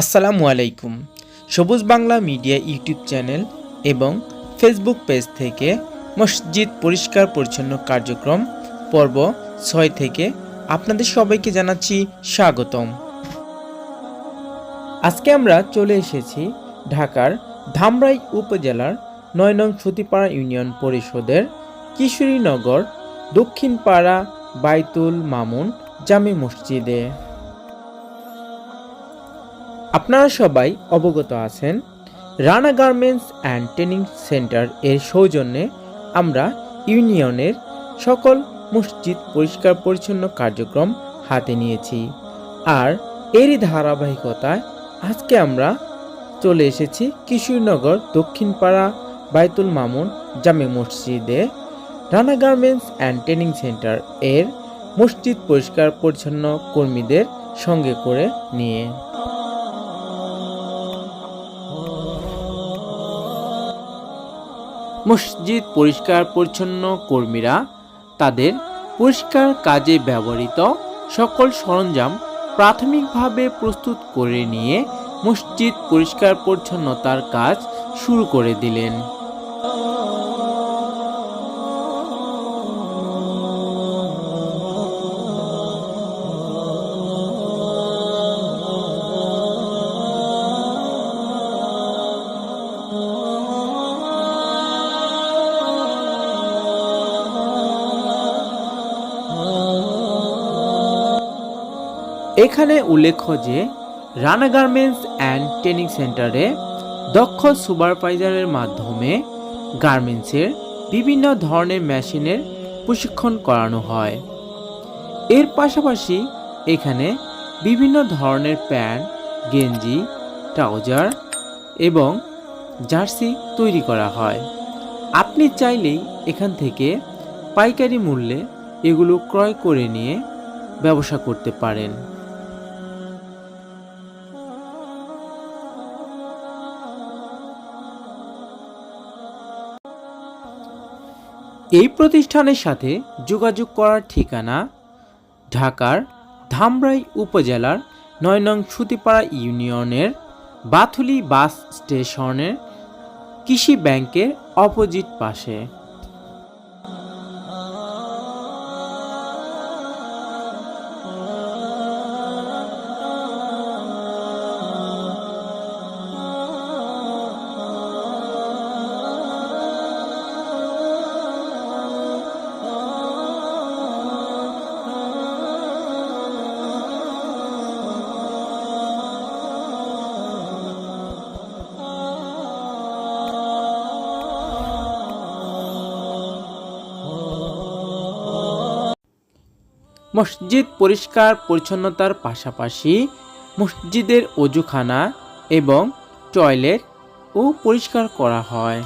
আসসালামু আলাইকুম। Sabuj Bangla media YouTube channel এবং ফেসবুক পেজ থেকে মসজিদ পরিষ্কার পরিচ্ছন্ন কার্যক্রম পর্ব ছয় থেকে আপনাদের সবাইকে জানাচ্ছি স্বাগতম। আজকে আমরা চলে এসেছি ঢাকার ধামরাই উপজেলার নয় নং সতীপাড়া ইউনিয়ন পরিষদের কিশোরীনগর দক্ষিণপাড়া বাইতুল মামুন জামে মসজিদে। আপনারা সবাই অবগত আছেন, Rana garments and training centre এর সৌজন্যে আমরা ইউনিয়নের সকল মসজিদ পরিষ্কার পরিচ্ছন্ন কার্যক্রম হাতে নিয়েছি। আর এরই ধারাবাহিকতায় আজকে আমরা চলে এসেছি কিশোরনগর দক্ষিণপাড়া বাইতুল মামুন জামে মসজিদে Rana garments and training centre এর মসজিদ পরিষ্কার পরিচ্ছন্ন কর্মীদের সঙ্গে করে নিয়ে। মসজিদ পরিষ্কার পরিচ্ছন্ন কর্মীরা তাদের পরিষ্কার কাজে ব্যবহৃত সকল সরঞ্জাম প্রাথমিকভাবে প্রস্তুত করে নিয়ে মসজিদ পরিষ্কার পরিচ্ছন্নতার কাজ শুরু করে দিলেন। এখানে উল্লেখ্য যে, রানা গার্মেন্টস অ্যান্ড ট্রেনিং সেন্টারে দক্ষ সুপারভাইজারের মাধ্যমে গার্মেন্টসের বিভিন্ন ধরনের মেশিনের প্রশিক্ষণ করানো হয়। এর পাশাপাশি এখানে বিভিন্ন ধরনের প্যান্ট, গেঞ্জি, ট্রাউজার এবং জার্সি তৈরি করা হয়। আপনি চাইলেই এখান থেকে পাইকারি মূল্যে এগুলো ক্রয় করে নিয়ে ব্যবসা করতে পারেন। এই প্রতিষ্ঠানের সাথে যোগাযোগ করার ঠিকানা ঢাকার ধামরাই উপজেলার নয় নং সুতিপাড়া ইউনিয়নের বাথুলি বাস স্টেশনের কৃষি ব্যাংকের অপোজিট পাশে। মসজিদ পরিষ্কার পরিচ্ছন্নতার পাশাপাশি মসজিদের অজুখানা এবং টয়লেট ও পরিষ্কার করা হয়।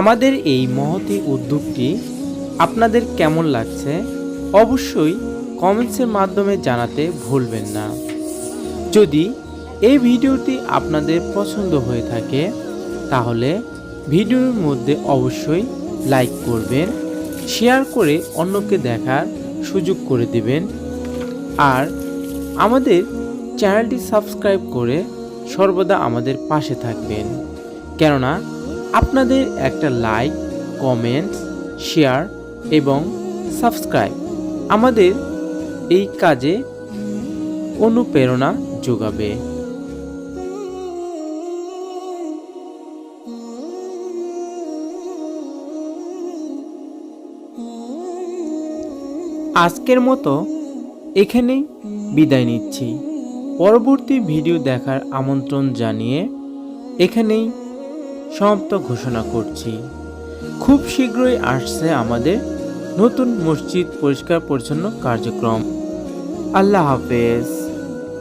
আমাদের এই মহতি উদ্যোগটি আপনাদের কেমন লাগছে অবশ্যই কমেন্টসের মাধ্যমে জানাতে ভুলবেন না। যদি এই ভিডিওটি আপনাদের পছন্দ হয়ে থাকে, তাহলে ভিডিওর মধ্যে অবশ্যই লাইক করবেন, শেয়ার করে অন্যকে দেখার সুযোগ করে দিবেন, আর আমাদের চ্যানেলটি সাবস্ক্রাইব করে সর্বদা আমাদের পাশে থাকবেন। কেননা আপনাদের একটা লাইক কমেন্টস শেয়ার এবং সাবস্ক্রাইব আমাদের এই কাজে অনুপ্রেরণা যোগাবে। আজকের মতো এখানেই বিদায় নিচ্ছি। পরবর্তী ভিডিও দেখার আমন্ত্রণ জানিয়ে এখানেই সমাপ্ত ঘোষণা করছি। খুব শীঘ্রই আসছে আমাদের নতুন মসজিদ পরিষ্কার পরিচ্ছন্ন কার্যক্রম। আল্লাহ হাফেজ।